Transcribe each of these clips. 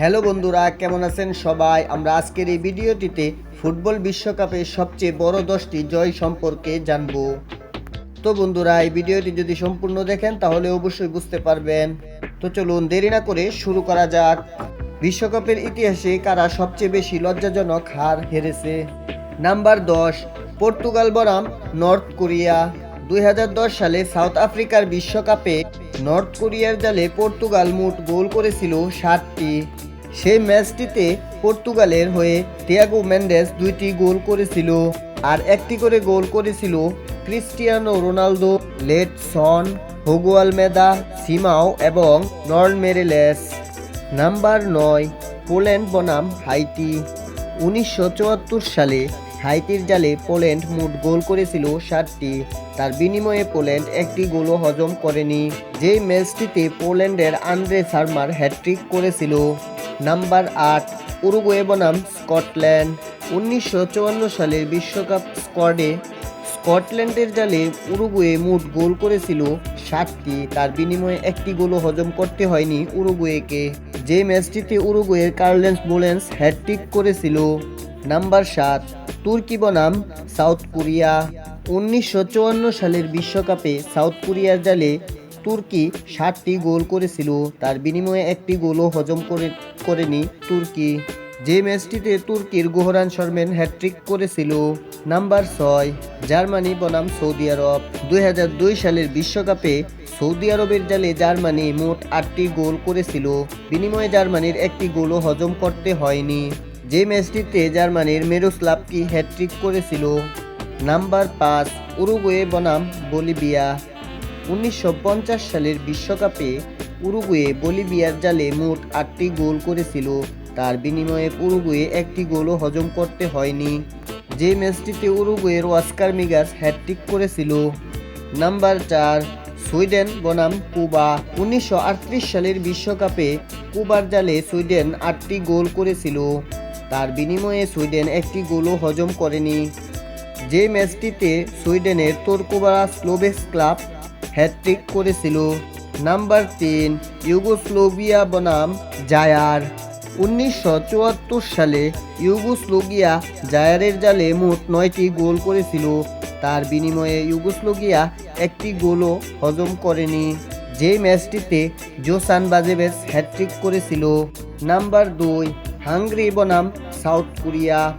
Hello বন্ধুরা, কেমন আছেন সবাই? আমরা আজকের এই ভিডিওটিতে ফুটবল বিশ্বকাপের সবচেয়ে বড় দশটি জয় সম্পর্কে জানব। তো বন্ধুরা, এই ভিডিওটি যদি সম্পূর্ণ দেখেন, তাহলে অবশ্যই বুঝতে পারবেন। তো চলুন দেরি না করে শুরু করা যাক। বিশ্বকাপের ইতিহাসে কারা সবচেয়ে বেশি লজ্জাজনক হার হেরেছে? নাম্বার দশ, পর্তুগাল বনাম নর্থ কোরিয়া। দু হাজার দশ সালে সাউথ আফ্রিকার বিশ্বকাপে নর্থ কোরিয়ার জালে পর্তুগাল মোট গোল করেছিল ষাটটি সেই ম্যাচটিতে পর্তুগালের হয়ে তিয়াগো মেন্ডেস দুইটি গোল করেছিল আর একটি করে গোল করেছিল Cristiano Ronaldo Liedson Hugo Almeida, Simao এবং নর্ন মেরেলেস। নাম্বার নয়, পোল্যান্ড বনাম হাইটি উনিশশো সালে হাইতির জালে পোল্যান্ড মোট গোল করেছিল সাতটি। তার বিনিময়ে পোল্যান্ড একটি গোলও হজম করেনি, যেই ম্যাচটিতে পোল্যান্ডের আন্দ্রে সার্মার হ্যাট্রিক করেছিল। নাম্বার আট, উরুগুয়ে বনাম, স্কটল্যান্ড। উনিশশো চুয়ান্ন সালের বিশ্বকাপ স্কোয়াডে স্কটল্যান্ডের জালে উরুগুয়ে মোট গোল করেছিল সাতটি। তার বিনিময়ে একটি গোলও হজম করতে হয়নি উরুগুয়েকে। যে ম্যাচটিতে উরুগুয়ের কার্লেন্স বোলেন্স হ্যাট্রিক করেছিল। নাম্বার সাত, তুর্কি বনাম, সাউথ কোরিয়া। উনিশশো চুয়ান্ন সালের বিশ্বকাপে সাউথ কোরিয়ার জালে তুর্কি ষাটটি গোল করেছিল। তার বিনিময়ে একটি গোলও হজম করে করেনি তুর্কি। যে ম্যাচটিতে তুর্কির গোহরান শর্মেন হ্যাট্রিক করেছিল, নাম্বার ছয়, জার্মানি বনাম সৌদি আরব। দুই হাজার দুই সালের বিশ্বকাপে সৌদি আরবের জালে জার্মানি মোট আটটি গোল করেছিল। বিনিময়ে জার্মানির একটি গোলও হজম করতে হয়নি। যে ম্যাচটিতে জার্মানির মেরোস্লাভকি হ্যাট্রিক করেছিল, নাম্বার পাঁচ, উরুগুয়ে বনাম, বলিভিয়া। উনিশশো পঞ্চাশ সালের বিশ্বকাপে উরুগুয়ে বলিভিয়ার জালে মোট আটটি গোল করেছিল। তার বিনিময়ে উরুগুয়ে একটি গোলও হজম করতে হয়নি। যে ম্যাচটিতে উরুগুয়ের ওয়াস্কার মিগাস হ্যাট্রিক করেছিল। নাম্বার চার, সুইডেন বনাম কুবা। উনিশশো আটত্রিশ সালের বিশ্বকাপে কুবার জালে সুইডেন আটটি গোল করেছিল। তার বিনিময়ে সুইডেন একটি গোলও হজম করেনি। যে ম্যাচটিতে সুইডেনের তোরকুবা স্লোভেস ক্লাব হ্যাট্রিক করেছিল। নাম্বার তিন, ইউগোস্লোভিয়া বনাম জায়ার। উনিশশো চুয়াত্তর সালে ইউগোস্লোভিয়া জায়ারের জালে মোট নয়টি গোল করেছিল। তার বিনিময়ে ইউগোস্লোভিয়া একটি গোলও হজম করেনি। যে ম্যাচটিতে জোসান বাজেবেস হ্যাট্রিক করেছিল। নাম্বার দুই, হাঙ্গরি বনাম সাউথ কোরিয়া।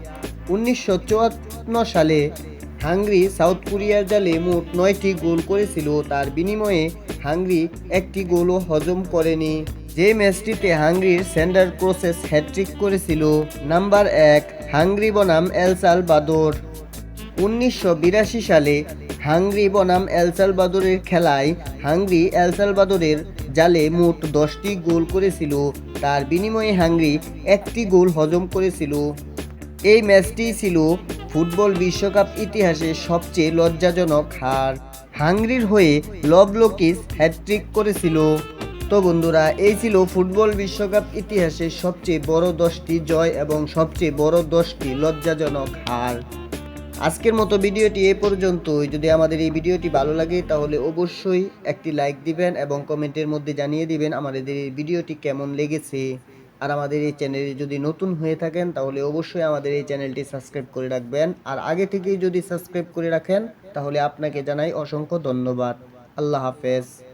উনিশশো চুয়ান্ন সালে হাঙ্গরি, সাউথ কোরিয়ার জালে মোট নয়টি গোল করেছিল। তার বিনিময়ে হাঙ্গরি একটি গোলও হজম করেনি। যে ম্যাচটিতে হাঙ্গরির সেন্ডার ক্রোসেস হ্যাট্রিক করেছিল, নাম্বার এক, হাঙ্গরি বনাম এলসাল বাদর উনিশশো বিরাশি সালে হাঙ্গরি বনাম এলসালবাদরের খেলায় হাঙ্গরি এলসালবাদরের জালে মোট দশটি গোল করেছিল। তার বিনিময়ে হাঙ্গরি একটি গোল হজম করেছিল। এই ম্যাচটি ছিল ফুটবল বিশ্বকাপ ইতিহাসে সবচেয়ে লজ্জাজনক হার। হাঙ্গরির হয়ে লবলোকিস হ্যাট্রিক করেছিল। তো বন্ধুরা, এই ছিল ফুটবল বিশ্বকাপ ইতিহাসে সবচেয়ে বড় দশটি জয় এবং সবচেয়ে বড় দশটি লজ্জাজনক হার। আজকের মতো ভিডিওটি এ পর্যন্তই। যদি আমাদের এই ভিডিওটি ভালো লাগে, তাহলে অবশ্যই একটি লাইক দিবেন এবং কমেন্টের মধ্যে জানিয়ে দিবেন আমাদের এই ভিডিওটি কেমন লেগেছে। আর আমাদের এই চ্যানেলে যদি নতুন হয়ে থাকেন, তাহলে অবশ্যই আমাদের এই চ্যানেলটি সাবস্ক্রাইব করে রাখবেন। আর আগে থেকেই যদি সাবস্ক্রাইব করে রাখেন, তাহলে আপনাকে জানাই অসংখ্য ধন্যবাদ। আল্লাহ হাফেজ।